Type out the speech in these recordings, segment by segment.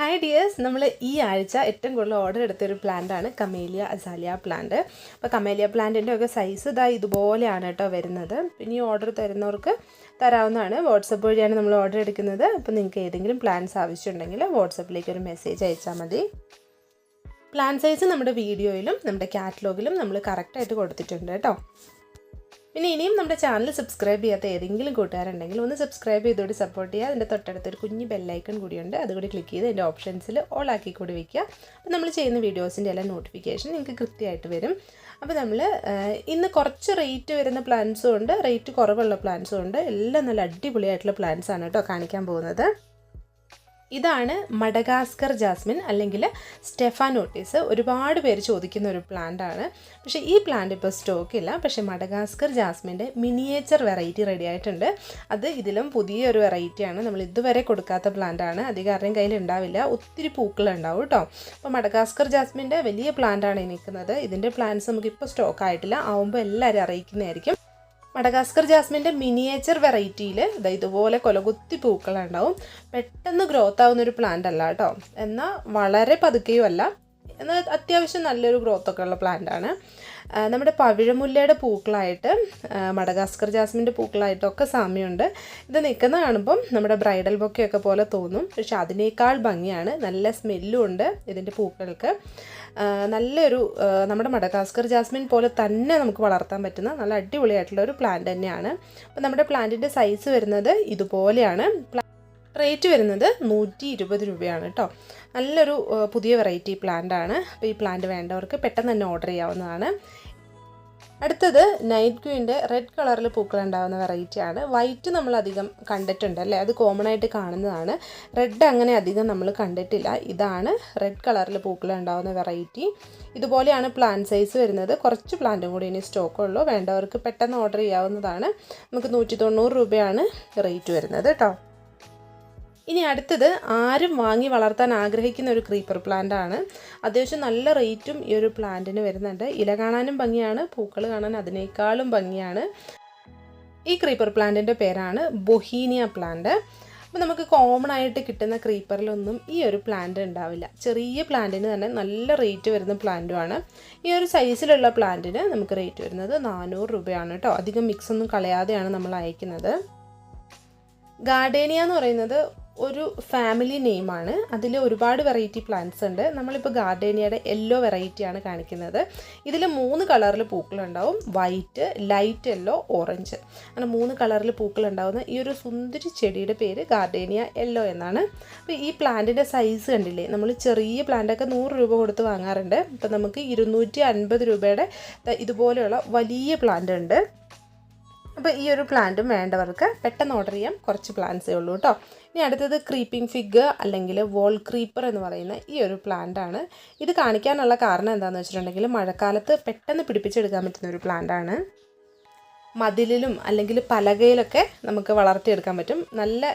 Hi dears നമ്മൾ ഈ ആഴ്ച ഏറ്റവും കൂടുതൽ ഓർഡർ എടുത്തൊരു പ്ലാന്റ് ആണ് കമേലിയ അസാലിയ പ്ലാന്റ് അപ്പോൾ കമേലിയ പ്ലാന്റിന്റെ ഒക്കെ സൈസ് ഇതാ ഇതുപോലെയാണ് കേട്ടോ വരുന്നത്. പിന്നെ ഈ ഓർഡർ തരുന്നവർക്ക് തരാവുന്നതാണ്. വാട്സപ്പ് വഴിയാണ് നമ്മൾ ഓർഡർ എടുക്കുന്നത്. അപ്പോൾ നിങ്ങൾക്ക് ഏതെങ്കിലും പ്ലാൻസ് ആവശ്യമുണ്ടെങ്കിൽ വാട്സപ്പിലേക്ക് ഒരു മെസ്സേജ് അയച്ചാൽ മതി. പ്ലാൻ സൈസ് നമ്മുടെ വീഡിയോയിലും നമ്മുടെ കാറ്റലോഗിലും നമ്മൾ കറക്റ്റായിട്ട് കൊടുത്തിട്ടുണ്ട് കേട്ടോ. പിന്നെ ഇനിയും നമ്മുടെ ചാനൽ സബ്സ്ക്രൈബ് ചെയ്യാത്ത ഏതെങ്കിലും കൂട്ടുകാരുണ്ടെങ്കിൽ ഒന്ന് സബ്സ്ക്രൈബ് ചെയ്തോടി സപ്പോർട്ട് ചെയ്യുക. അതിന്റെ തൊട്ടടുത്ത് ഒരു കുഞ്ഞ് ബെല്ലൈക്കൺ കൂടിയുണ്ട്. അതുകൂടി ക്ലിക്ക് ചെയ്ത് അതിന്റെ ഓപ്ഷൻസിൽ ഓൾ ആക്കി കൂടി വയ്ക്കുക അപ്പോൾ നമ്മൾ ചെയ്യുന്ന വീഡിയോസിന്റെ എല്ലാം നോട്ടിഫിക്കേഷൻ നിങ്ങൾക്ക് കൃത്യമായിട്ട് വരും. അപ്പോൾ നമ്മൾ ഇന്ന് കുറച്ച് റേറ്റ് വരുന്ന പ്ലാൻസും ഉണ്ട്. റേറ്റ് കുറവുള്ള പ്ലാൻസും ഉണ്ട്. എല്ലാം നല്ല അടിപൊളിയായിട്ടുള്ള പ്ലാൻസാണ് കേട്ടോ കാണിക്കാൻ പോകുന്നത്. ഇതാണ് മഡഗാസ്കർ ജാസ്മിൻ അല്ലെങ്കിൽ സ്റ്റെഫാനോട്ടീസ് ഒരുപാട് പേര് ചോദിക്കുന്ന ഒരു പ്ലാന്റ് ആണ്. പക്ഷേ ഈ പ്ലാന്റ് ഇപ്പോൾ സ്റ്റോക്കില്ല പക്ഷേ മഡഗാസ്കർ ജാസ്മിന്റെ മിനിയേച്ചർ വെറൈറ്റി റെഡി ആയിട്ടുണ്ട്. അത് ഇതിലും പുതിയൊരു വെറൈറ്റിയാണ് നമ്മൾ ഇതുവരെ കൊടുക്കാത്ത പ്ലാന്റ് ആണ്. അധികം ആരുടെയും കയ്യിൽ ഉണ്ടാവില്ല. ഒത്തിരി പൂക്കൾ ഉണ്ടാവും കേട്ടോ അപ്പോൾ മഡഗാസ്കർ ജാസ്മിന്റെ വലിയ പ്ലാന്റ് ആണ് നിൽക്കുന്നത്. ഇതിന്റെ പ്ലാന്റ്സ് നമുക്ക് ഇപ്പോൾ സ്റ്റോക്ക് ആയിട്ടില്ല. ആവുമ്പോൾ എല്ലാവരും അറിയിക്കുന്നതായിരിക്കും. മഡഗാസ്കർ ജാസ്മിന്റെ മിനിയേച്ചർ വെറൈറ്റിയിൽ ഇതാ ഇതുപോലെ കൊലകുത്തി പൂക്കളുണ്ടാവും. പെട്ടെന്ന് ഗ്രോത്ത് ആവുന്ന ഒരു പ്ലാന്റ് അല്ല കേട്ടോ. എന്നാൽ വളരെ പതുക്കെയും അല്ല എന്നാൽ അത്യാവശ്യം നല്ലൊരു ഗ്രോത്തൊക്കെ ഉള്ള പ്ലാന്റ് ആണ്. നമ്മുടെ പവിഴമുല്ലയുടെ പൂക്കളായിട്ട് മടഗാസ്കർ ജാസ്മിന്റെ പൂക്കളായിട്ടൊക്കെ സാമ്യമുണ്ട്. ഇത് നിൽക്കുന്ന കാണുമ്പം നമ്മുടെ ബ്രൈഡൽ ബൊക്കെയൊക്കെ പോലെ തോന്നും. പക്ഷെ അതിനേക്കാൾ ഭംഗിയാണ്. നല്ല സ്മെല്ലും ഉണ്ട് ഇതിന്റെ പൂക്കൾക്ക്. നല്ലൊരു നമ്മുടെ മടഗാസ്കർ ജാസ്മിൻ പോലെ തന്നെ നമുക്ക് വളർത്താൻ പറ്റുന്ന നല്ല അടിപൊളിയായിട്ടുള്ള ഒരു പ്ലാന്റ് തന്നെയാണ്. അപ്പോൾ നമ്മുടെ പ്ലാന്റിന്റെ സൈസ് വരുന്നത് ഇതുപോലെയാണ്. റേറ്റ് വരുന്നത് നൂറ്റി ഇരുപത് രൂപയാണ് കേട്ടോ. നല്ലൊരു പുതിയ വെറൈറ്റി പ്ലാന്റ് ആണ്. അപ്പോൾ ഈ പ്ലാന്റ് വേണ്ടവർക്ക് പെട്ടെന്ന് തന്നെ ഓർഡർ ചെയ്യാവുന്നതാണ്. അടുത്തത് നൈറ്റ് ക്യൂവിന്റെ റെഡ് കളറിൽ പൂക്കൾ ഉണ്ടാകുന്ന വെറൈറ്റിയാണ് വൈറ്റ് നമ്മൾ അധികം കണ്ടിട്ടുണ്ട് അല്ലേ? അത് കോമൺ ആയിട്ട് കാണുന്നതാണ്. റെഡ് അങ്ങനെ അധികം നമ്മൾ കണ്ടിട്ടില്ല. ഇതാണ് റെഡ് കളറിൽ പൂക്കൾ ഉണ്ടാകുന്ന വെറൈറ്റി ഇതുപോലെയാണ് പ്ലാന്റ് സൈസ് വരുന്നത്. കുറച്ച് പ്ലാന്റും കൂടി ഇനി സ്റ്റോക്ക് ഉള്ളൂ. വേണ്ടവർക്ക് പെട്ടെന്ന് ഓർഡർ ചെയ്യാവുന്നതാണ്. നമുക്ക് നൂറ്റി തൊണ്ണൂറ് രൂപയാണ് റേറ്റ് വരുന്നത് കേട്ടോ. ഇനി അടുത്തത് ആരും വാങ്ങി വളർത്താൻ ആഗ്രഹിക്കുന്ന ഒരു ക്രീപ്പർ പ്ലാന്റ് ആണ്. അത്യാവശ്യം നല്ല റേറ്റും ഈ ഒരു പ്ലാന്റിന് വരുന്നുണ്ട്. ഇല കാണാനും ഭംഗിയാണ് പൂക്കൾ കാണാൻ അതിനേക്കാളും ഭംഗിയാണ്. ഈ ക്രീപ്പർ പ്ലാന്റിന്റെ പേരാണ് ബൊഹീനിയ പ്ലാന്റ് അപ്പോൾ നമുക്ക് കോമൺ ആയിട്ട് കിട്ടുന്ന ക്രീപ്പറിലൊന്നും ഈ ഒരു പ്ലാന്റ് ഉണ്ടാവില്ല. ചെറിയ പ്ലാന്റിന് തന്നെ നല്ല റേറ്റ് വരുന്ന പ്ലാന്റുമാണ് ഈ ഒരു സൈസിലുള്ള പ്ലാന്റിന് നമുക്ക് റേറ്റ് വരുന്നത് നാനൂറ് രൂപയാണ് കേട്ടോ. അധികം മിക്സ് ഒന്നും കളയാതെയാണ് നമ്മൾ അയക്കുന്നത്. ഗാർഡേനിയ എന്ന് പറയുന്നത് ഒരു ഫാമിലി നെയിമാണ് അതിൽ ഒരുപാട് വെറൈറ്റി പ്ലാന്റ്സ് ഉണ്ട്. നമ്മളിപ്പോൾ ഗാർഡേനിയയുടെ യെല്ലോ വെറൈറ്റിയാണ് കാണിക്കുന്നത്. ഇതിൽ മൂന്ന് കളറിൽ പൂക്കളുണ്ടാവും. വൈറ്റ് ലൈറ്റ് യെല്ലോ ഓറഞ്ച് അങ്ങനെ മൂന്ന് കളറിൽ പൂക്കളുണ്ടാവുന്ന ഈ ഒരു സുന്ദരി ചെടിയുടെ പേര് ഗാർഡേനിയ യെല്ലോ എന്നാണ്. അപ്പോൾ ഈ പ്ലാന്റിന്റെ സൈസ് കണ്ടില്ലേ? നമ്മൾ ചെറിയ പ്ലാന്റൊക്കെ നൂറ് രൂപ കൊടുത്ത് വാങ്ങാറുണ്ട്. അപ്പോൾ നമുക്ക് ഇരുന്നൂറ്റി അൻപത് രൂപയുടെ ഇതുപോലെയുള്ള വലിയ പ്ലാന്റ് ഉണ്ട്. അപ്പോൾ ഈ ഒരു പ്ലാന്റും വേണ്ടവർക്ക് പെട്ടെന്ന് ഓർഡർ ചെയ്യാം കുറച്ച് പ്ലാന്റ്സേ ഉള്ളൂ കേട്ടോ ഇനി അടുത്തത് ക്രീപ്പിംഗ് ഫിഗ് അല്ലെങ്കിൽ വോൾ ക്രീപ്പർ എന്ന് പറയുന്ന ഈ ഒരു ആണ്. ഇത് കാണിക്കാനുള്ള കാരണം എന്താണെന്ന് വെച്ചിട്ടുണ്ടെങ്കിൽ മഴക്കാലത്ത് പെട്ടെന്ന് പിടിപ്പിച്ചെടുക്കാൻ പറ്റുന്ന ഒരു പ്ലാന്റാണ് മതിലിലും അല്ലെങ്കിൽ പലകയിലൊക്കെ നമുക്ക് വളർത്തിയെടുക്കാൻ പറ്റും. നല്ല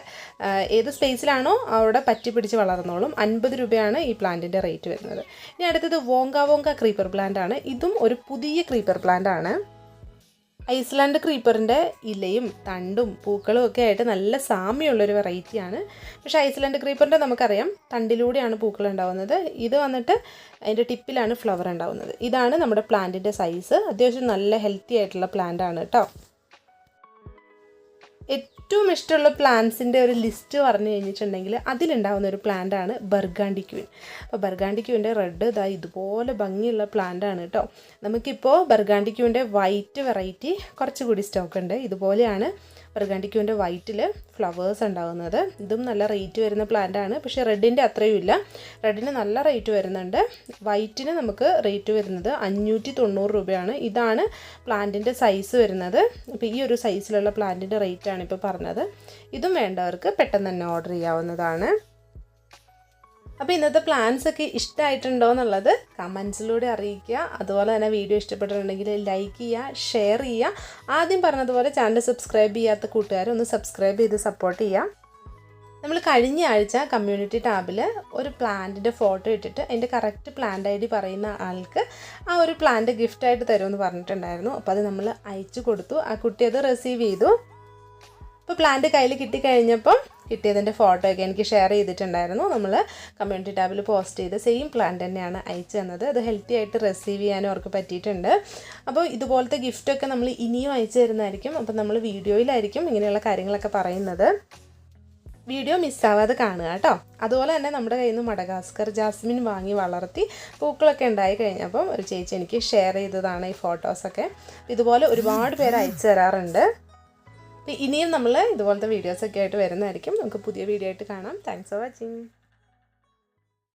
ഏത് സ്പേസിലാണോ അവിടെ പറ്റി പിടിച്ച് വളർന്നോളും. അൻപത് രൂപയാണ് ഈ പ്ലാന്റിന്റെ റേറ്റ് വരുന്നത്. ഇനി അടുത്തത് വോങ്ക വോങ്ക ക്രീപ്പർ പ്ലാന്റ് ആണ്. ഇതും ഒരു പുതിയ ക്രീപ്പർ പ്ലാന്റ് ആണ്. ഐസ്ലാൻഡ് ക്രീപ്പറിന്റെ ഇലയും തണ്ടും പൂക്കളും ഒക്കെ ആയിട്ട് നല്ല സാമ്യമുള്ളൊരു വെറൈറ്റിയാണ്. പക്ഷേ ഐസ്ലാൻഡ് ക്രീപ്പറിന്റെ നമുക്കറിയാം തണ്ടിലൂടെയാണ് പൂക്കൾ ഉണ്ടാവുന്നത്. ഇത് വന്നിട്ട് അതിന്റെ ടിപ്പിലാണ് ഫ്ലവർ ഉണ്ടാവുന്നത്. ഇതാണ് നമ്മുടെ പ്ലാന്റിന്റെ സൈസ്. അത്യാവശ്യം നല്ല ഹെൽത്തി ആയിട്ടുള്ള പ്ലാന്റ് ആണ് കേട്ടോ ഏറ്റവും ഇഷ്ടമുള്ള പ്ലാന്റ്സിന്റെ ഒരു ലിസ്റ്റ് പറഞ്ഞു കഴിഞ്ഞിട്ടുണ്ടെങ്കിൽ അതിലുണ്ടാവുന്ന ഒരു പ്ലാന്റാണ് ബർഗാണ്ടി ക്യൂൻ അപ്പോൾ ബർഗാണ്ടി ക്യൂവിന്റെ റെഡ് ഇതാ ഇതുപോലെ ഭംഗിയുള്ള പ്ലാന്റാണ് കേട്ടോ നമുക്കിപ്പോൾ ബർഗാണ്ടി ക്യൂവിന്റെ വൈറ്റ് വെറൈറ്റി കുറച്ചുകൂടി സ്റ്റോക്ക് ഉണ്ട്. ഇതുപോലെയാണ് ബർഗാണ്ടി ക്യൂവിന്റെ വൈറ്റിൽ ഫ്ലവേഴ്സ് ഉണ്ടാകുന്നത്. ഇതും നല്ല റേറ്റ് വരുന്ന പ്ലാന്റ് ആണ്. പക്ഷേ റെഡിന്റെ അത്രയും ഇല്ല. റെഡിന് നല്ല റേറ്റ് വരുന്നുണ്ട്. വൈറ്റിന് നമുക്ക് റേറ്റ് വരുന്നത് അഞ്ഞൂറ്റി തൊണ്ണൂറ് രൂപയാണ്. ഇതാണ് പ്ലാന്റിന്റെ സൈസ് വരുന്നത്. അപ്പോൾ ഈ ഒരു സൈസിലുള്ള പ്ലാന്റിന്റെ റേറ്റ് ആണ് ഇപ്പോൾ പറഞ്ഞത്. ഇതും വേണ്ടവർക്ക് പെട്ടെന്ന് തന്നെ ഓർഡർ ചെയ്യാവുന്നതാണ്. അപ്പോൾ ഇന്നത്തെ പ്ലാൻസ് ഒക്കെ ഇഷ്ടമായിട്ടുണ്ടോ എന്നുള്ളത് കമൻസിലൂടെ അറിയിക്കുക. അതുപോലെ തന്നെ വീഡിയോ ഇഷ്ടപ്പെട്ടിട്ടുണ്ടെങ്കിൽ ലൈക്ക് ചെയ്യുക ഷെയർ ചെയ്യുക. ആദ്യം പറഞ്ഞതുപോലെ ചാനൽ സബ്സ്ക്രൈബ് ചെയ്യാത്ത കൂട്ടുകാർ ഒന്ന് സബ്സ്ക്രൈബ് ചെയ്ത് സപ്പോർട്ട് ചെയ്യുക. നമ്മൾ കഴിഞ്ഞ ആഴ്ച കമ്മ്യൂണിറ്റി ടാബിൽ ഒരു പ്ലാന്റിന്റെ ഫോട്ടോ ഇട്ടിട്ട് അതിന്റെ കറക്റ്റ് പ്ലാന്റ് ഐ ഡി പറയുന്ന ആൾക്ക് ആ ഒരു പ്ലാന്റ് ഗിഫ്റ്റായിട്ട് തരുമെന്ന് പറഞ്ഞിട്ടുണ്ടായിരുന്നു. അപ്പോൾ അത് നമ്മൾ അയച്ചു കൊടുത്തു. ആ കുട്ടി അത് റിസീവ് ചെയ്തു. അപ്പോൾ പ്ലാന്റ് കയ്യിൽ കിട്ടിക്കഴിഞ്ഞപ്പം കിട്ടിയതിന്റെ ഫോട്ടോ ഒക്കെ എനിക്ക് ഷെയർ ചെയ്തിട്ടുണ്ടായിരുന്നു. നമ്മൾ കമ്മ്യൂണിറ്റി ടാബിൽ പോസ്റ്റ് ചെയ്ത് സെയിം പ്ലാന്റ് തന്നെയാണ് അയച്ചു തന്നത്. അത് ഹെൽത്തി ആയിട്ട് റിസീവ് ചെയ്യാനും അവർക്ക് പറ്റിയിട്ടുണ്ട്. അപ്പോൾ ഇതുപോലത്തെ ഗിഫ്റ്റൊക്കെ നമ്മൾ ഇനിയും അയച്ചു തരുന്നതായിരിക്കും. അപ്പോൾ നമ്മൾ വീഡിയോയിലായിരിക്കും ഇങ്ങനെയുള്ള കാര്യങ്ങളൊക്കെ പറയുന്നത്. വീഡിയോ മിസ്സാവാതെ കാണുക കേട്ടോ. അതുപോലെ തന്നെ നമ്മുടെ കയ്യിൽ നിന്ന് മടഗാസ്കർ ജാസ്മിൻ വാങ്ങി വളർത്തി പൂക്കളൊക്കെ ഉണ്ടായി കഴിഞ്ഞപ്പം ഒരു ചേച്ചി എനിക്ക് ഷെയർ ചെയ്തതാണ് ഈ ഫോട്ടോസൊക്കെ ഇതുപോലെ ഒരുപാട് പേര് അയച്ചു തരാറുണ്ട്. ഇനിയും നമ്മൾ ഇതുപോലത്തെ വീഡിയോസൊക്കെ ആയിട്ട് വരുന്നതായിരിക്കും. നമുക്ക് പുതിയ വീഡിയോ ആയിട്ട് കാണാം. Thanks for watching